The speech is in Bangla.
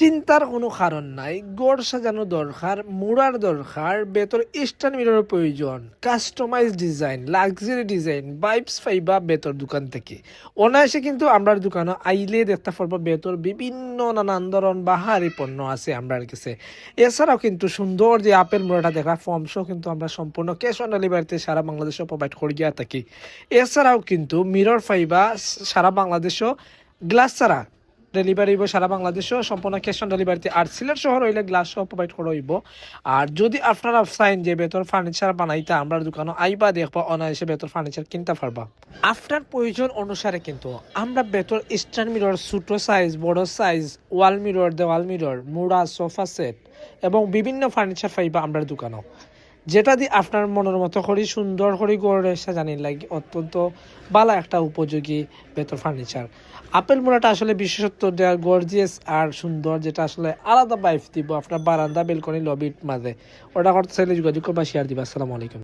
চিন্তার কোনো কারণ নাই, গড় সাজানো দরকার, মুড়ার দরকার বেতর ইস্টার্ন মিররের প্রয়োজন কাস্টমাইজ ডিজাইন লাক্সারি ডিজাইন বাইপস ফাইবা বেতর দোকান থেকে। অনায়াসে কিন্তু আমরার দোকানে আইলে দেখতে পারব বেতর বিভিন্ন নানান ধরন বাহারি পণ্য আছে আমরার কাছে। এছাড়াও কিন্তু সুন্দর যে আপেল মুড়াটা দেখা ফর্মসও কিন্তু আমরা সম্পূর্ণ ক্যাশ অন ডেলিভারিতে সারা বাংলাদেশও প্রোভাইড করে গিয়ে থাকি। এছাড়াও কিন্তু মিরর ফাইবা সারা বাংলাদেশও গ্লাস ছাড়া ডেলিভারি হইব সারা বাংলাদেশও, সম্পূর্ণ ক্যাশ অন ডেলিভারিতে আর সিলেট শহর হইলে গ্লাস সহ প্রোভাইড করা হইব। আর যদি আপনারা চাইন যে বেতর ফার্নিচার বানাইতে, আমরা দোকানে আইবা দেখবা, অনায়াসে বেতর ফার্নিচার কিনতে পারবা। আপনার প্রয়োজন অনুসারে কিন্তু, আমরা বেতর স্ট্যান্ড মিরর ছোট সাইজ বড় সাইজ ওয়াল মিরর দেওয়াল মিরর মুড়া সোফা সেট এবং বিভিন্ন ফার্নিচার পাইবা আমরা দোকানও। যেটা দিয়ে আপনার মনের মতো করে সুন্দর করে গড়ে সাজানি লাগে অত্যন্ত ভালো একটা উপযোগী বেতর ফার্নিচার আপেল মোড়াটা আসলে বিশেষত্ব দেওয়া গর্জিয়াস আর সুন্দর, যেটা আসলে আলাদা বাইফ দিব আপনার বারান্দা বেলকনি লবির মাঝে। ওটা করতে চাইলে যোগাযোগ করবা শেয়ার দিবা। আসসালামু আলাইকুম।